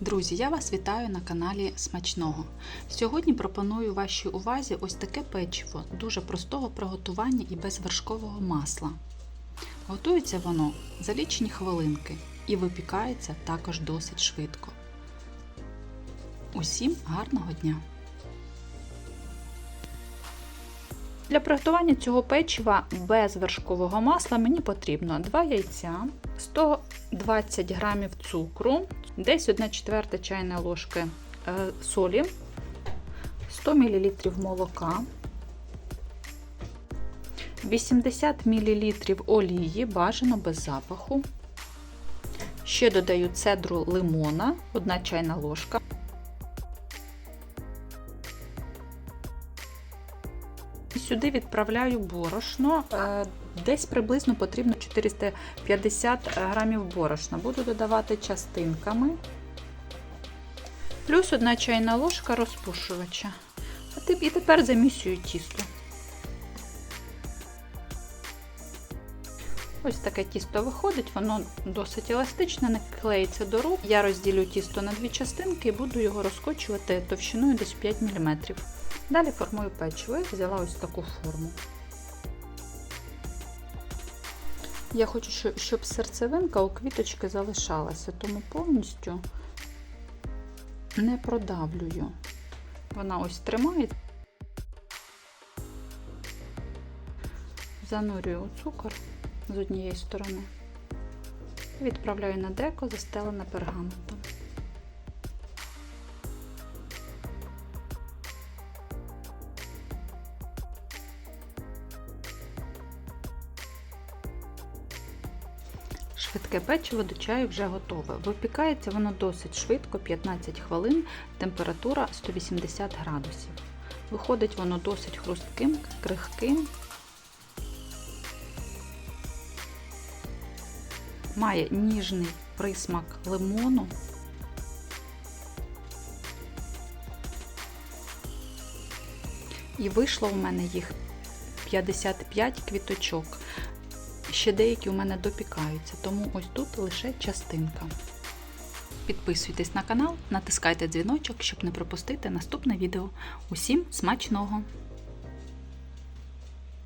Друзі, я вас вітаю на каналі Смачного. Сьогодні пропоную вашій увазі ось таке печиво дуже простого приготування і без вершкового масла. Готується воно за лічені хвилинки і випікається також досить швидко. Усім гарного дня! Для приготування цього печива без вершкового масла мені потрібно 2 яйця, 120 г цукру, десь 1 четверта чайної ложки е, солі, 100 мл молока, 80 мл олії, бажано без запаху. Ще додаю цедру лимона, 1 чайна ложка. Сюди відправляю борошно. Е, Десь приблизно потрібно 450 грамів борошна. Буду додавати частинками. Плюс одна чайна ложка розпушувача. І тепер замісюю тісто. Ось таке тісто виходить, воно досить еластичне, не клеїться до рук. Я розділю тісто на дві частинки і буду його розкочувати товщиною десь 5 мм. Далі формую печиво і взяла ось таку форму. Я хочу, щоб серцевинка у квіточки залишалася, тому повністю не продавлюю. Вона ось тримає. Занурюю у цукор з однієї сторони. Відправляю на деко, застелене пергаментом. Швидке печиво до чаю вже готове. Випікається воно досить швидко, 15 хвилин, температура 180 градусів. Виходить воно досить хрустким, крихким. Має ніжний присмак лимону. І вийшло у мене їх 55 квіточок. Ще деякі у мене допікаються, тому ось тут лише частинка. Підписуйтесь на канал, натискайте дзвіночок, щоб не пропустити наступне відео. Усім смачного!